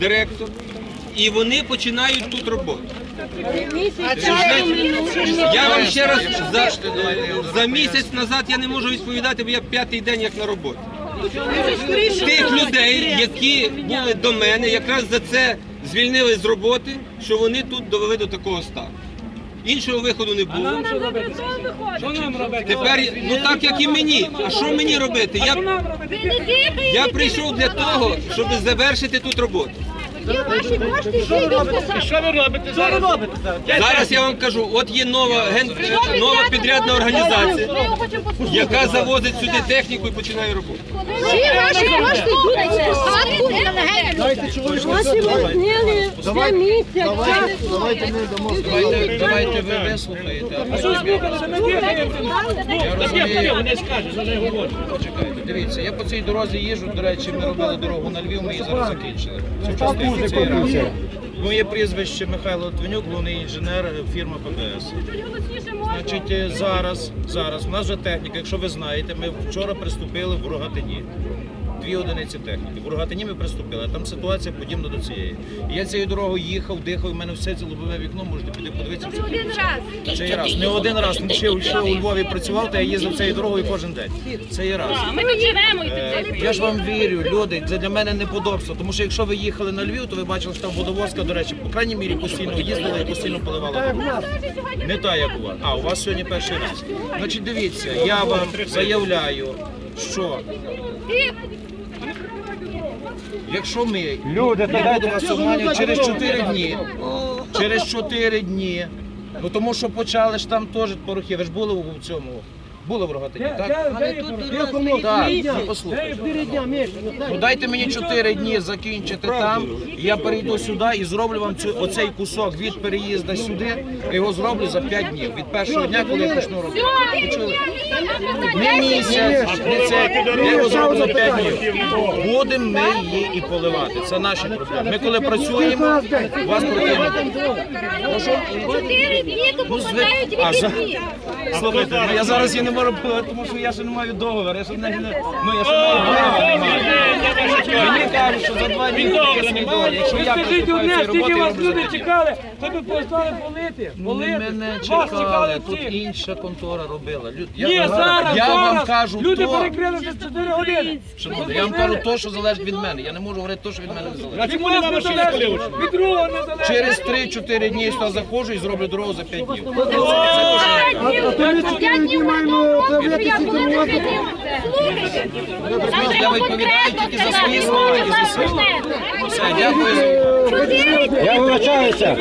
директор, і вони починають тут роботу. Я вам ще раз за, за місяць назад я не можу відповідати, бо я п'ятий день як на роботі. Тих людей, які були до мене, якраз за це звільнили з роботи, що вони тут довели до такого стану. Іншого виходу не було. Що нам робити? Тепер, ну так як і мені. А що мені робити? Я, я прийшов для того, щоб завершити тут роботу. Що ви робите? зараз? Зараз? Я вам кажу, от є нова ген... нова підрядна організація, яка завозить сюди техніку і починає роботу. Всі ваші кошти йдуть у посадку на. Ваші визнали все місяць. Давайте ми дамо Давайте, давайте ви вислухаєте. а Що скаже, що не говорить. Почекайте, дивіться, я по цій дорозі їжджу, до речі, ми робили дорогу на Львів, ми її зараз закінчили. Цю частину цієї. Моє прізвище Михайло Твенюк, головний інженер фірми ПБС. Значить, е, зараз, зараз, у нас вже техніка, якщо ви знаєте, ми вчора приступили в Рогатині. Дві одиниці техніки. В Рогатині ми приступили, а там ситуація подібна до цієї. І я цією дорогою їхав, дихав, і в мене все це лобове вікно, можете піти подивитися. Це Один раз. Це є раз. Не один раз, тому що я ще у Львові працював, то я їздив цією дорогою кожен день. Це є раз. Ми тут живемо і Е, Я ж вам вірю, люди, це для мене неподобство. Тому що якщо ви їхали на Львів, то ви бачили, що там водовозка, до речі, по крайній мірі постійно їздила і постійно поливала. Не та, як у вас. А, у вас сьогодні перший раз. Значить, дивіться, я вам заявляю, що якщо ми люди, не вас обманювати, через 4 дні, через 4 дні, ну тому що почали ж там теж порохи, ви ж були у цьому, були в Рогатині, так? Так, ну, послухайте. Ну дайте мені 4 дні закінчити там, я перейду сюди і зроблю вам цю, оцей кусок від переїзду сюди, я його зроблю за 5 днів, від першого дня, коли я почну робити. Почули? Не місяць, не це, я його зроблю за 5 днів. Будемо ми її і поливати, це наші проблеми. Ми коли працюємо, вас проблеми. Чотири дні то Ну, попадають А, за- вихідні. Слухайте, ну я зараз її не поливати, тому що я ще не маю договору, я ще не, не- ну, я ще маю. Мені кажуть, що за два дні договір. Якщо я Скажіть приступаю одне, цієї скільки роботи, я вас роблю люди чекали, щоб ви постали полити. Ну, не мене Вас чекали, тут всіх. інша контора робила. Ні, зараз, я вам зараз. кажу Люди то, перекрили за 4 години. я вам кажу то, що залежить від мене. Я не можу говорити то, що від мене не залежить. А чому не залежить? Від другого не залежить. Через 3-4 дні я сюди заходжу і зроблю дорогу за 5 днів. П'ять днів. П'ять днів ситуацію. Я. Відповідаю тільки за свої слова і за. Все, дякую. Я вибачаюся.